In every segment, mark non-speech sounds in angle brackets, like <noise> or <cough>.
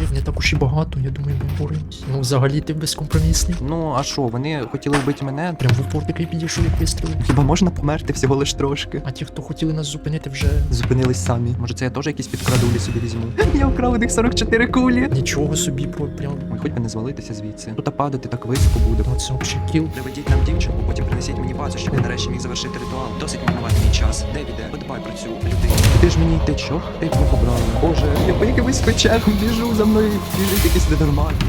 їх не так уж і багато, я думаю, ми боремось. Ну, взагалі ти безкомпромісний. Ну, а що, вони хотіли вбити мене? Прям в упор такий підійшов, як вистрілив. Хіба можна померти всього лиш трошки? А ті, хто хотіли нас зупинити, вже Зупинились самі. Може, це я теж якісь підкрадулі собі візьму. <laughs> Я вкрав у них 44 кулі. нічого собі про прям. Ой, хоч би не звалитися звідси. Тут падати так високо буде. Ну, це взагалі кіл. Приведіть нам дівчинку, потім принесіть мені вазу, щоб я нарешті міг завершити ритуал. Досить марнувати мій час. Девіде, подбай про цю людину. Ти ж мені йти, чо? Ти побрала. Боже, я по якимось печерам біжу за мною. Біжить якийсь ненормальний.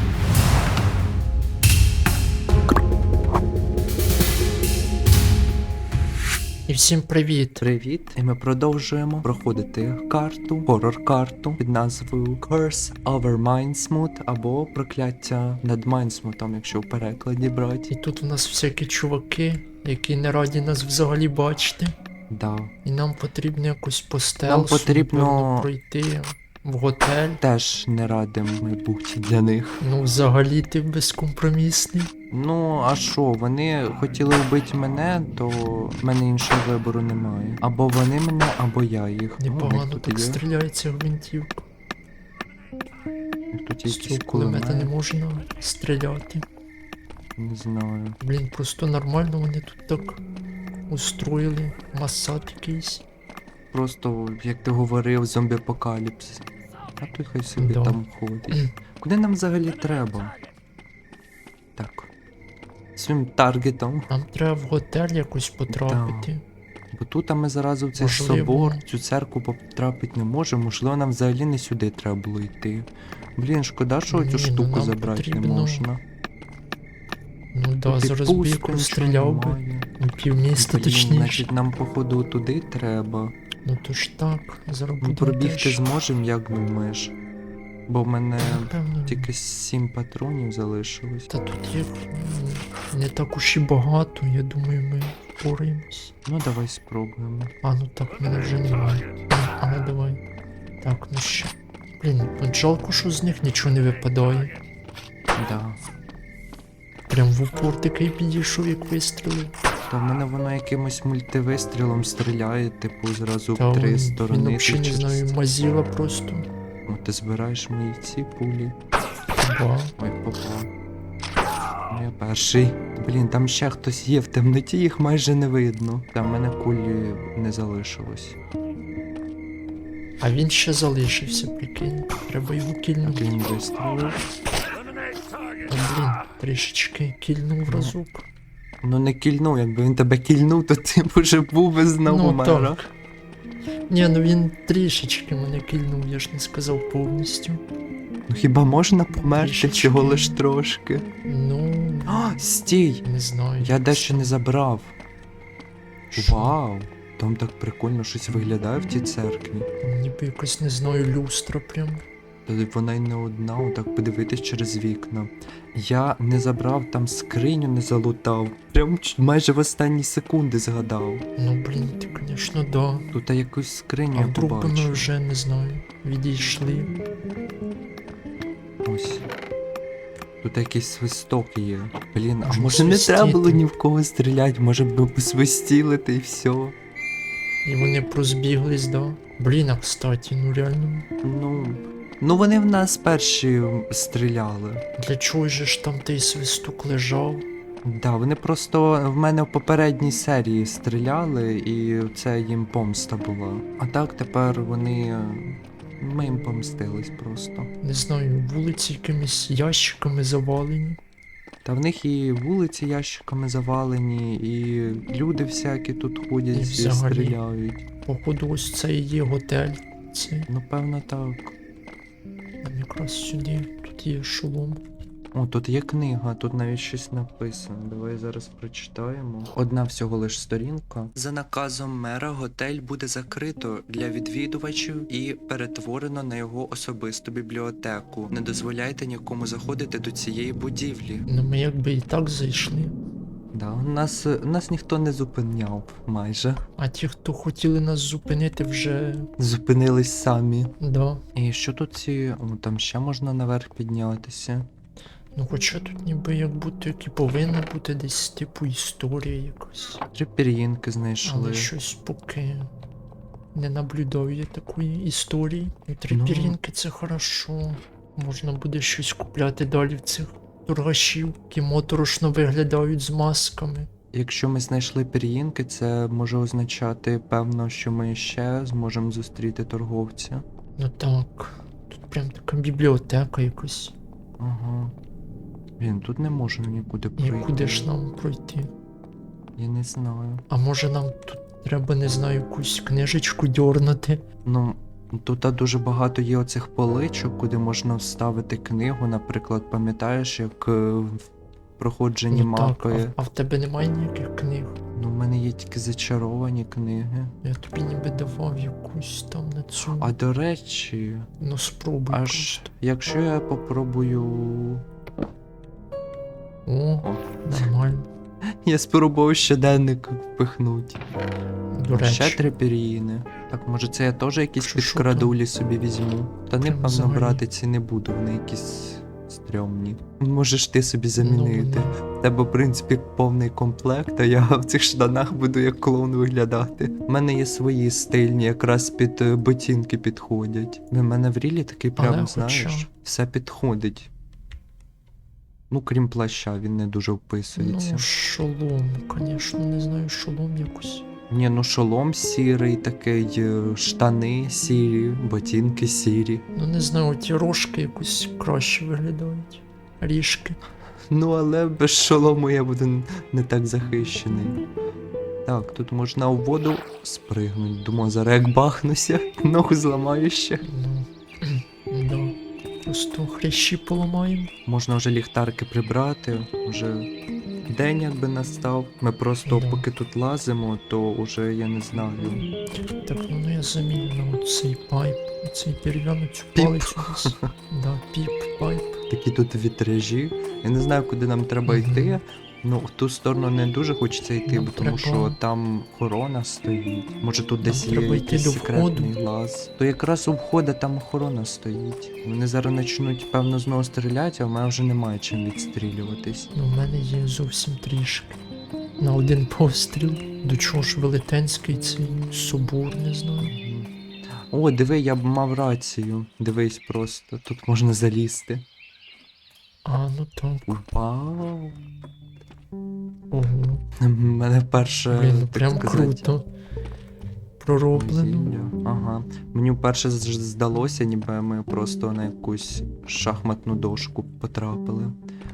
І всім привіт. Привіт, і ми продовжуємо проходити карту, хорор-карту під назвою Curse Over Mindsmooth або Прокляття над Майнсмутом, якщо в перекладі брати. І тут у нас всякі чуваки, які не раді нас взагалі бачити. Да. І нам потрібно якось по стелсу, потрібно- напевно, пройти в готель. Теж не радим ми бути для них. Ну, взагалі ти безкомпромісний. Ну, а що, вони хотіли вбити мене, то в мене іншого вибору немає. Або вони мене, або я їх. Ну, Непогано так є. стріляється гвинтівка. Тут є З якісь цього кулемета не кулемети. можна стріляти. Не знаю. Блін, просто нормально вони тут так устроїли. Масад якийсь. Просто, як ти говорив, зомбі-апокаліпсис. А той хай собі Да. там ходить. Куди нам взагалі треба? Так. Своїм таргетом. Нам треба в готель якось потрапити. Бо тут а ми зараз у цей Можливо. собор, цю церкву потрапити не можемо. Можливо, нам взагалі не сюди треба було йти. Блін, шкода, що Ні, цю ну штуку нам забрати не можна. Ну да, Тут зараз би стріляв би. Ну, півміста точніше. Значить, нам походу туди треба. Ну то ж так, зараз пробігти теж. зможемо, як думаєш? Бо в мене Напевно, тільки сім патронів залишилось. Та тут їх не так уж і багато, я думаю, ми впораємось. Ну давай спробуємо. А, ну так, мене вже немає. А ну давай. Так, ну ще. Блін, жалко, що з них нічого не випадає. Да. Прям в упор такий підійшов, як вистрілив. Та в мене воно якимось мультивистрілом стріляє, типу, зразу Та в три він, сторони. він взагалі, не знаю, мазіла просто. О, ти збираєш мої ці пулі. Ба. Ой, попав. Ну, Я перший. Блін, там ще хтось є, в темноті їх майже не видно. Та в мене кулі не залишилось. А він ще залишився, прикинь. Треба його кільнути. Він вистрілив. Блін, трішечки кільнув разок. Ну не кільнув, якби він тебе кільнув, то ти б уже був би знову ну так. Ні, ну він трішечки мене кільнув, я ж не сказав повністю. Ну хіба можна померти Трішечки. чого лиш трошки? Ну, А, стій! не знаю. Я дещо не забрав. Що? Вау! Там так прикольно щось виглядає в тій церкві. Ніби якось не знаю, люстра прям. Та вона й не одна, отак подивитись через вікна. Я не забрав там скриню, не залутав. Прям майже в останні секунди згадав. Ну блін, ти, звісно, да. Тут якусь скриню А я вдруг би ми вже не знаю. Відійшли. Ось. Тут якийсь свисток є. Блін, а може не треба було ні в кого стріляти, може б посвистіли та й все. І вони прозбіглись, да. Блін, а кстати, ну реально. Ну. Ну вони в нас перші стріляли. Для чого ж там той свисток лежав? Да, вони просто в мене в попередній серії стріляли, і це їм помста була. А так тепер вони. Ми їм помстились просто. Не знаю, вулиці якимись ящиками завалені. Та в них і вулиці ящиками завалені, і люди всякі тут ходять, І взагалі. стріляють. Походу, ось це і є готель. Це Ну, певно, так. Якраз сюди. Тут є шолом. О, тут є книга, тут навіть щось написано. Давай зараз прочитаємо. Одна всього лиш сторінка. За наказом мера готель буде закрито для відвідувачів і перетворено на його особисту бібліотеку. Не дозволяйте нікому заходити до цієї будівлі. Ну ми якби і так зайшли. Да, нас, нас ніхто не зупиняв майже. А ті, хто хотіли нас зупинити, вже Зупинились самі. да. І що тут ці. О, там ще можна наверх піднятися. Ну хоча тут ніби як будто як і повинна бути десь типу історія якась. Три пір'їнки знайшли. Але щось поки не наблюдаю я такої історії. Три Ну. пір'їнки це хорошо. Можна буде щось купляти далі в цих торгашів, які моторошно виглядають з масками. Якщо ми знайшли пір'їнки, це може означати, певно, що ми ще зможемо зустріти торговця. Ну так. Тут прям така бібліотека якась. Ага. Він тут не можемо нікуди І пройти. куди ж нам пройти? Я не знаю. А може нам тут треба, не знаю, якусь книжечку дьорнути? Ну, тут дуже багато є оцих поличок, куди можна вставити книгу. Наприклад, пам'ятаєш, як е, в проходженні ну, так, а, а в тебе немає ніяких книг? Ну, в мене є тільки зачаровані книги. Я тобі ніби давав якусь там на цю. А до речі, Ну спробуй. аж просто. якщо я попробую. О, О, нормально. Я спробував щоденник впихнути. До речі. Ще три пір'їни. Так, може це я теж якісь Що, що підкрадулі собі візьму. Та не Прям певно взагалі. брати ці не буду, вони якісь стрьомні. Можеш ти собі замінити. Ну, В тебе, в принципі, повний комплект, а я <laughs> в цих штанах буду як клоун виглядати. У мене є свої стильні, якраз під е, ботинки підходять. В мене в рілі такий прям, Але знаєш, хоча- все підходить. Ну, крім плаща, він не дуже вписується. Ну, шолом, звісно, не знаю, шолом якось. Ні, ну шолом сірий, такий, е, штани сірі, ботинки сірі. Ну не знаю, ті рожки якось краще виглядають. Ріжки. Ну, але без шолому я буду не так захищений. Так, тут можна у воду спригнути. Думаю, зараз як бахнуся, <laughs> ногу зламаю ще. Ну. Просто хрящі поламаємо. Можна вже ліхтарки прибрати, вже день якби настав. Ми просто Да. поки тут лазимо, то вже я не знаю. Так, ну я заміню на оцей пайп, оцей дерев'яну цю десь. Да, піп, пайп. Такі тут вітражі. Я не знаю, куди нам треба Мгм. йти. Ну, в ту сторону не дуже хочеться йти, бо тому що там охорона стоїть. Може тут десь є треба якийсь секретний лаз. То якраз у входу там охорона стоїть. Вони зараз почнуть, певно, знову стріляти, а в мене вже немає чим відстрілюватись. Ну, в мене є зовсім трішки. На один постріл. До чого ж велетенський цей собор, не знаю. О, диви, я б мав рацію. Дивись просто, тут можна залізти. А, ну так. Вау. Ого. Мене перше. Блін, ну так прям сказати, круто. Пророблено. Ага. Мені вперше здалося, ніби ми просто на якусь шахматну дошку потрапили.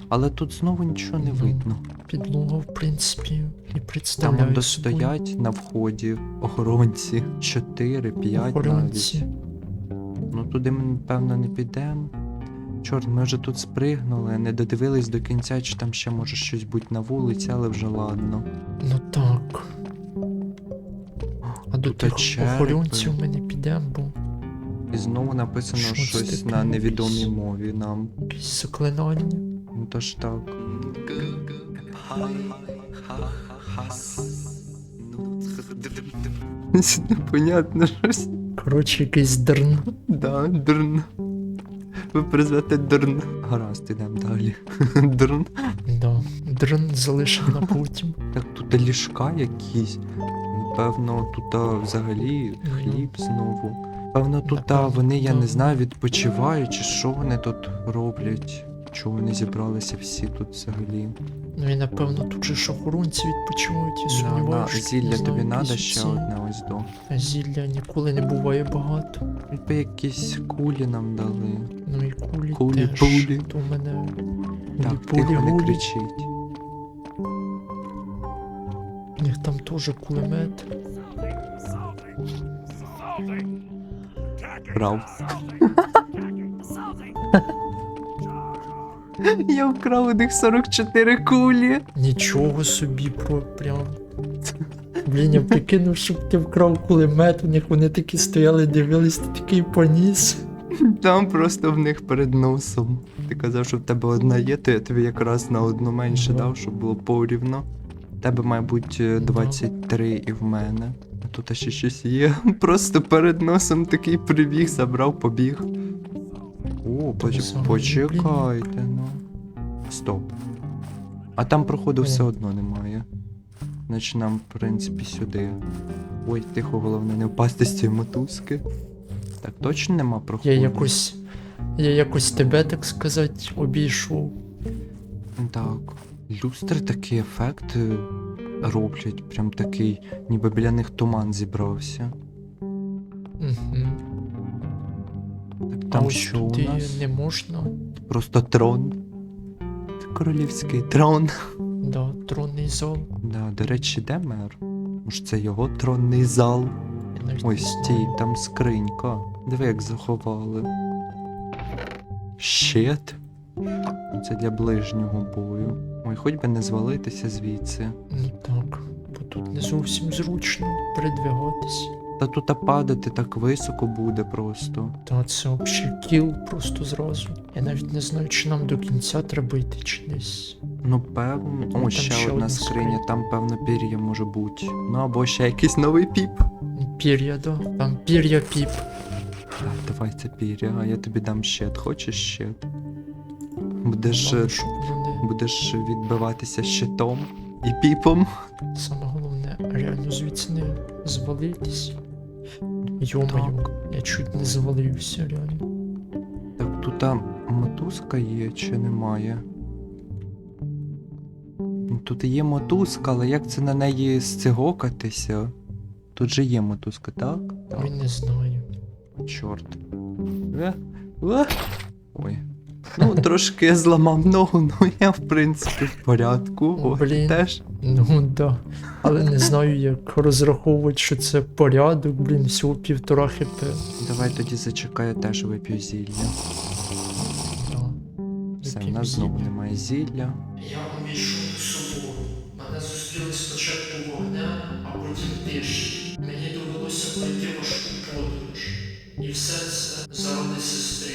Але тут знову нічого не Ну, видно. Підлога, в принципі, і Там представляє собою достоять на вході охоронці 4, 5 навіть. Ну туди ми, напевно, не підемо. Чорт, ми вже тут спригнули, не додивились до кінця, чи там ще може щось бути на вулиці, але вже ладно. Ну так. А до тих охоронців ми не підемо, бо І знову написано Що щось на невідомій мові нам. якісь заклинання. Ну то ж так. <laughs> Непонятно щось. Коротше, якийсь дерн. Да, дурн. Ви призвете дурн. Гаразд, ідемо далі. <laughs> Дурн. Да. Дерн залишив на потім. Так тут ліжка якісь. Певно, тут а, взагалі хліб знову. Певно, тут а, вони, я не знаю, відпочивають, чи що вони тут роблять. Чого вони зібралися всі тут взагалі? Ну і напевно тут же ж охоронці відпочивають, я Да, на, сумніваюся. що зілля тобі треба ще ці- одне ось до. Зілля ніколи не буває багато. Якби якісь кулі нам дали. Ну і кулі, Кулі, теж. пулі. То в мене Так, пулі, тихо, не гулі. кричіть. у них там теж кулемет. Вкрав. <laughs> Я вкрав у них 44 кулі. Нічого собі про прям. Блін, я прикинув, щоб ти вкрав кулемет, у них вони такі стояли, дивились, ти такий поніс. Там просто в них перед носом. Ти казав, що в тебе одна є, то я тобі якраз на одну менше дав, щоб було порівно. В тебе, мабуть, е, 23 і в мене. А тут ще щось є. <laughs> Просто перед носом такий прибіг, забрав, побіг. О, поч... почекайте, ну. Стоп. А там проходу все одно немає. Значить нам, в принципі, сюди. Ой, тихо, головне не впасти з цієї мотузки. Так точно нема проходу? Я якось. Я якось тебе, так сказати, обійшов. Так. Люстри такі ефекти роблять, прям такий, ніби біля них туман зібрався. Угу. Так А що у нас? не можна. Просто трон. Це королівський трон. Да, тронний зал. Да, до речі, де мер? Може, це його тронний зал? Знаю. стій, там скринька. Диви, як заховали. Щит. Це для ближнього бою. Ой, хоч би не звалитися звідси. Ну так, бо тут не зовсім зручно передвигатись. Та тут падати так високо буде просто. Та це взагалі кіл просто зразу. Я навіть не знаю, чи нам до кінця треба йти, чи десь. Ну, певно. О, там ще, ще одна скриня, там, певно, пір'я може бути. Ну або ще якийсь новий піп. Пір'я, да. Там пір'я піп. Так, давай це пір'я, а я тобі дам щит. Хочеш щит? Будеш, щоб вони будеш відбиватися щитом і піпом. саме головне, реально звідси не звалитись. Йомаю, я чуть не звалився, реально. Так, тут там мотузка є чи немає? Ну, Тут є мотузка, але як це на неї сцигокатися? Тут же є мотузка, так? Так. Не знаю. Чорт. Е, е. Ой. Ну, трошки я зламав ногу, ну я в принципі в порядку. О, О, блін. теж. Ну да. Але не знаю, як розраховувати, що це порядок, блін, всього півтора хп. Давай тоді зачекай, я теж вип'ю зілля. Да. Все, в нас знову немає зілля. Я увійшов до собору. Мене зустріли спочатку вогнем, а потім тиші. Мені довелося пройти важку подорож. І все це заради сестри,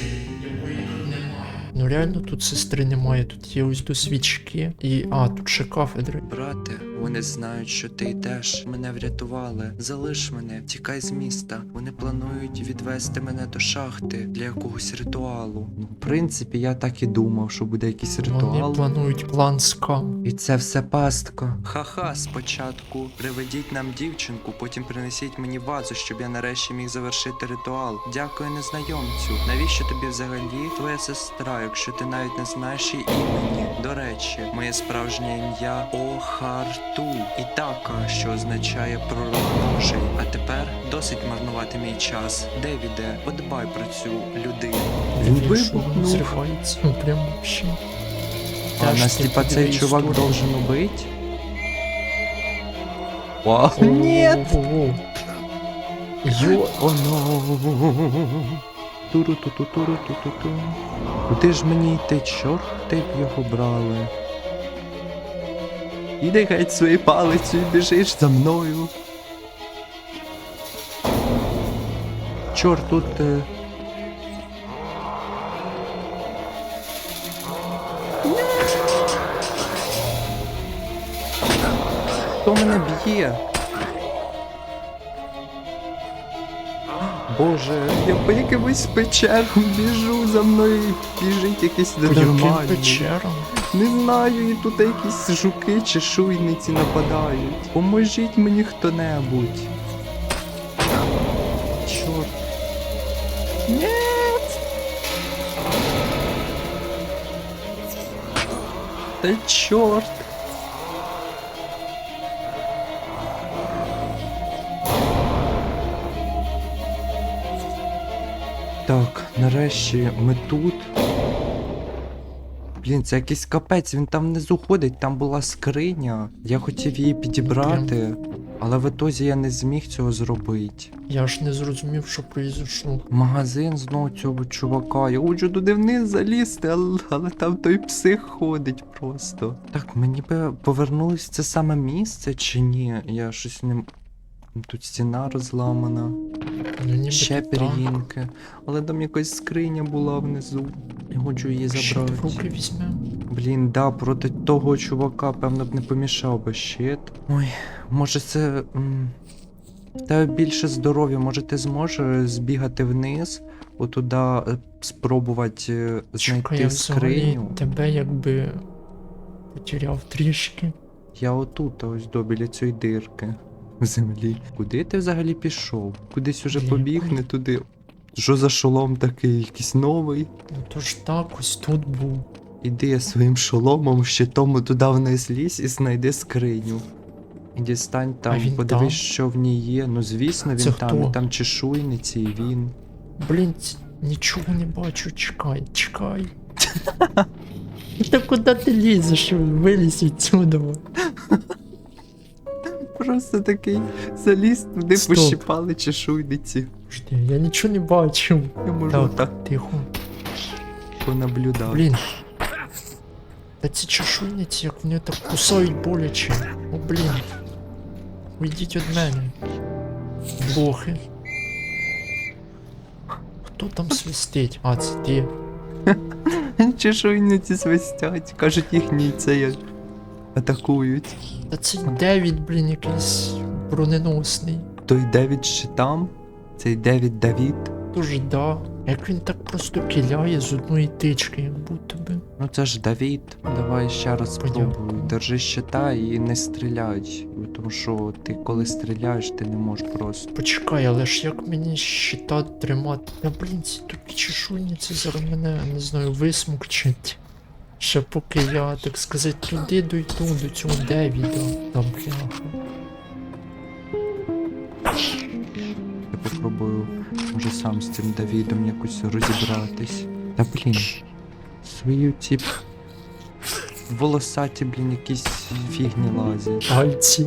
реально тут сестри немає, тут є ось до свічки. І. А, тут ще кафедри. Брате, вони знають, що ти йдеш. Мене врятували. Залиш мене, тікай з міста. Вони планують відвести мене до шахти для якогось ритуалу. Ну, в принципі, я так і думав, що буде якийсь Вони ритуал. планують план скам. І це все пастка. Ха-ха, спочатку приведіть нам дівчинку, потім принесіть мені вазу, щоб я нарешті міг завершити ритуал. Дякую незнайомцю. Навіщо тобі взагалі твоя сестра, якщо ти навіть не знаєш її імені? До речі, моє справжнє ім'я Охарту Ітака, що означає пророк Божий. А тепер досить марнувати мій час. Девіде, подбай про цю людину. Що воно зривається. Ну прям вообще. А нас типа цей чувак должен убить? О, нет! Йо, О, но. Туру ту ту туру ту ту ту Куди ж мені йти, чорти б його брали? Іди геть своєю палицею, біжиш за мною. Чорт, тут. Хто мене б'є? Боже, я по якимось печерам біжу за мною біжить якийсь яким печерам? Не знаю, і тут якісь жуки чи шуйниці нападають. Поможіть мені хто-небудь. Чорт. Нет! Та чорт. Так, нарешті ми тут. Блін, це якийсь капець, він там внизу ходить, там була скриня. Я хотів її підібрати, але в ітозі я не зміг цього зробити. Я ж не зрозумів, що произошло. Магазин знову цього чувака. Я хочу туди вниз залізти, але, але там той псих ходить просто. Так, мені би повернулось це саме місце чи ні? Я щось не. Тут стіна розламана, Ну ніби ще так. пір'їнки. Але там якась скриня була внизу. Я хочу її Щит забрати. в руки візьмемо. Блін, да, проти того чувака, певно, б не помішав би щит. Ой, може це. м, тебе більше здоров'я, може ти зможеш збігати вниз, отуда е, спробувати е, Чекай, знайти я взагалі скриню. тебе якби потеряв трішки. Я отут, ось до біля цієї дирки в землі. Куди ти взагалі пішов? Кудись уже побіг, не туди. Що за шолом такий? Якийсь новий? Ну то ж так, ось тут був. Іди я своїм шоломом, щитом туди вниз лізь і знайди скриню. І дістань там, він подивись, там? що в ній є. Ну звісно, він Це там, хто? і там чешуйниці, і він. Блін, нічого не бачу, чекай, чекай. <laughs> Та куди ти лізеш? Вилізь відсюди. Просто такий заліз туди, Стоп. пощипали чешуйниці. Жди, я нічого не бачив. Я можу Так, так тихо. понаблюдати. Блін. Та ці чешуйниці, як вони так кусають боляче. О, блін. Уйдіть від мене. Блохи. Хто там свистить? А, це ти. <laughs> Чешуйниці свистять, кажуть, їхні це є. Атакують. Та це Девід, блін, якийсь броненосний. Той Девід щитам, цей Девід Давід. Дуже да. Як він так просто киляє з одної тички, як будто би. Ну це ж Давід. Давай ще раз спробуй. Держи щита і не стріляй. Тому що ти коли стріляєш, ти не можеш просто. Почекай, але ж як мені щита тримати? Та блін, ці тупі чешуйниці зараз мене, не знаю, висмокчать. Ще поки я, так сказати, туди дойду до цього Девіда. Та бляха. Я попробую, може сам з цим Давідом якось розібратись. Та блін. Свої ці волосаті, блін, якісь фігні лазять. Пальці.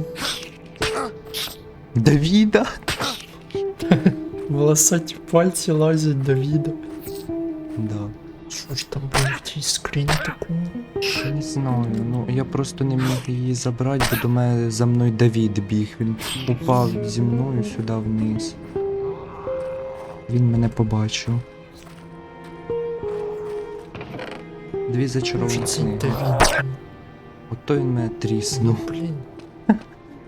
Давіда? Волосаті пальці лазять Давіда. Да. Що ж там блін в тій скрині такого? Я не знаю, ну я просто не міг її забрати, бо до мене за мною Давід біг. Він упав зі мною сюди вниз. Він мене побачив. Дві зачаровані книги. Ото він мене тріснув. Ну блін.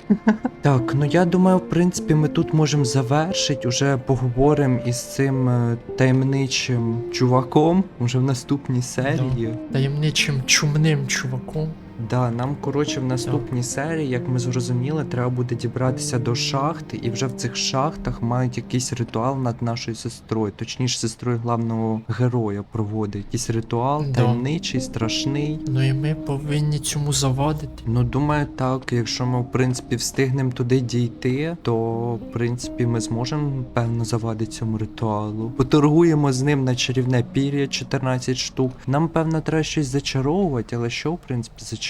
<laughs> Так, ну я думаю, в принципі, ми тут можемо завершити. Уже поговоримо із цим е, таємничим чуваком уже в наступній серії. Таємничим чумним чуваком. Да, нам коротше в наступній серії, як ми зрозуміли, треба буде дібратися до шахти, і вже в цих шахтах мають якийсь ритуал над нашою сестрою, точніше, сестрою главного героя проводить. Якийсь ритуал Да. таємничий, страшний. Ну і ми повинні цьому завадити. Ну, думаю, так, якщо ми, в принципі, встигнемо туди дійти, то в принципі ми зможемо певно завадити цьому ритуалу. Поторгуємо з ним на чарівне пір'я 14 штук. Нам, певно, треба щось зачаровувати, але що, в принципі, зачаровувати?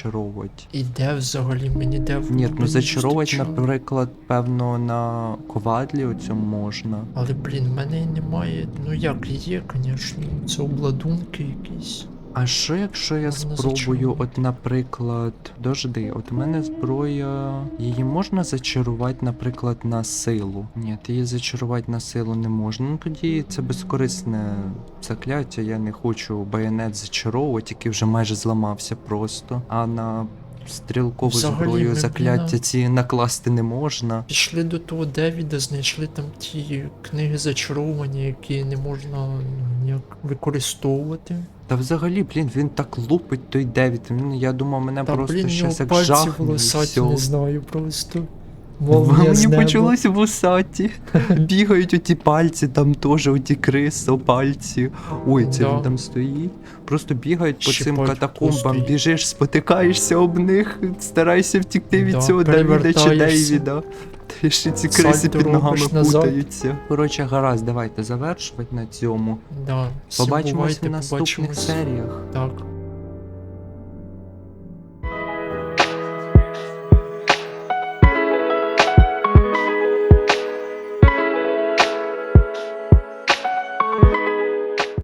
І де взагалі мені де в Ні, ну зачаровувати, наприклад, певно, на ковадлі оцьому можна. Але блін, в мене немає. Ну як є, звісно, це обладунки якісь. А що якщо я спробую, от, наприклад, дожди, от у мене зброя. Її можна зачарувати, наприклад, на силу? Ні, її зачарувати на силу не можна. Ну тоді це безкорисне закляття. Я не хочу байонет зачаровувати, який вже майже зламався просто. А на стрілкову Взагалі, зброю ми, закляття ці накласти не можна. Пішли до того Девіда, знайшли там ті книги зачаровані, які не можна ніяк використовувати. Та взагалі, блін, він так лупить той Девід. Він, я думав, мене Та просто блін, щас як жахне і всьо. не знаю, просто. Мені почалось вусаті. <laughs> Бігають оті пальці, там теж оті крисо, пальці. Ой, це Да. він там стоїть. Просто бігають по цим катакомбам, біжиш, спотикаєшся об них, старайся втікти від Да, цього Давіда чи. Дейвіда. Та ще ці криси під ногами путаються. Коротше, гаразд, давайте завершувати на цьому. Да. Побачимось в наступних побачимось. серіях. Так.